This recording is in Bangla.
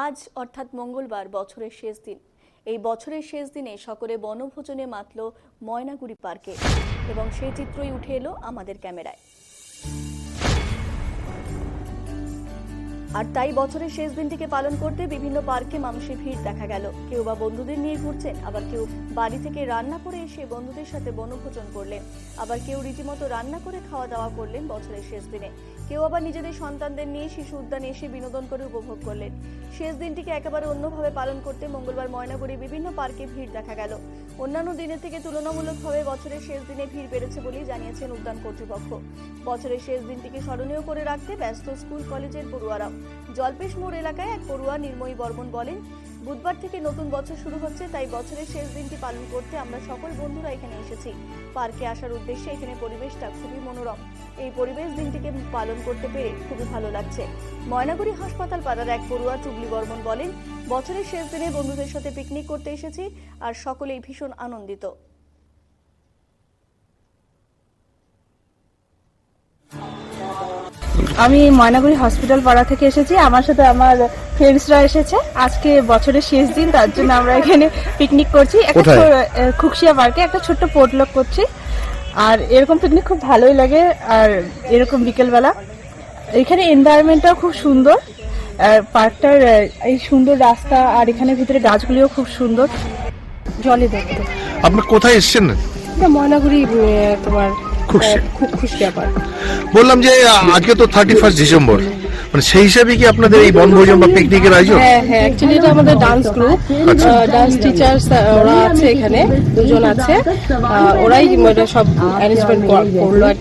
আজ অর্থাৎ মঙ্গলবার বছরের শেষ দিন। এই বছরের শেষ দিনে সকলে বনভোজনে মাতল ময়নাগুড়ি পার্কে এবং সেই চিত্রই উঠে এলো আমাদের ক্যামেরায়। আর তাই বছরের শেষ দিনটিকে পালন করতে বিভিন্ন পার্কে মানুষের ভিড় দেখা গেল। কেউ বা বন্ধুদের নিয়ে ঘুরছেন, আবার কেউ বাড়ি থেকে রান্না করে এসে বন্ধুদের সাথে বনভোজন করলেন। আবার কেউ রীতিমতো রান্না করে খাওয়া দাওয়া করলেন বছরের শেষ দিনে। কেউ আবার নিজেদের সন্তানদের নিয়ে শিশু উদ্যানে এসে বিনোদন করে উপভোগ করলেন। শেষ দিনটিকে একেবারে অন্যভাবে পালন করতে মঙ্গলবার ময়নাগুড়ি বিভিন্ন পার্কে ভিড় দেখা গেল। অন্যান্য দিনের থেকে তুলনামূলকভাবে বছরের শেষ দিনে ভিড় বেড়েছে বলেই জানিয়েছেন উদ্যান কর্তৃপক্ষ। বছরের শেষ দিনটিকে স্মরণীয় করে রাখতে ব্যস্ত স্কুল, কলেজের পড়ুয়ারাও জলপেশ মোড় এলাকায় এক পড়ুয়া নির্ময়ী বর্মন বলেন, বুধবার থেকে নতুন বছর শুরু হচ্ছে, তাই বছরের শেষ দিনটি পালন করতে আমরা সকল বন্ধুরা এখানে এসেছি। পার্কে আসার উদ্দেশ্যে এখানে পরিবেশটা খুবই মনোরম। এই পরিবেশ দিনটিকে পালন করতে পেরে খুবই ভালো লাগছে। ময়নাগুড়ি হাসপাতাল পাড়ার এক পড়ুয়া টুবলি বর্মন বলেন, বছরের শেষ দিনে বন্ধুদের সাথে পিকনিক করতে এসেছি আর সকলেই ভীষণ আনন্দিত। আমি ময়নাগুড়ি হসপিটাল পাড়া থেকে এসেছি। আমার সাথে আমার ফ্রেন্ডসরা এসেছে। আজকে বছরের শেষ দিন তার জন্য আমরা এখানে পিকনিক করছি। একটা খুকশিয়া পার্কে একটা ছোট্ট পোটলক করছি। আর এরকম পিকনিক খুব ভালোই লাগে। আর এরকম বিকেলবেলা। এখানে এনভায়রনমেন্টটাও খুব সুন্দর। আর পার্কটার এই সুন্দর রাস্তা আর এখানে ভিতরে গাছগুলিও খুব সুন্দর। জলে দেখতে। আপনি কোথায় এসেছেন? ময়নাগুড়ি তোমার বললাম যে আজকে তো থার্টি ফার্স্ট ডিসেম্বর মানে সেই হিসাবে কি আপনাদের এই বনভোজন বা পিকনিকের আয়োজন? হ্যাঁ হ্যাঁ অ্যাকচুয়ালি এটা আমাদের ডান্স গ্রুপ ডান্স টিচার্স ওরা আছে এখানে দুজন আছে। ওরাই সব অ্যারেঞ্জমেন্ট করল আর কি।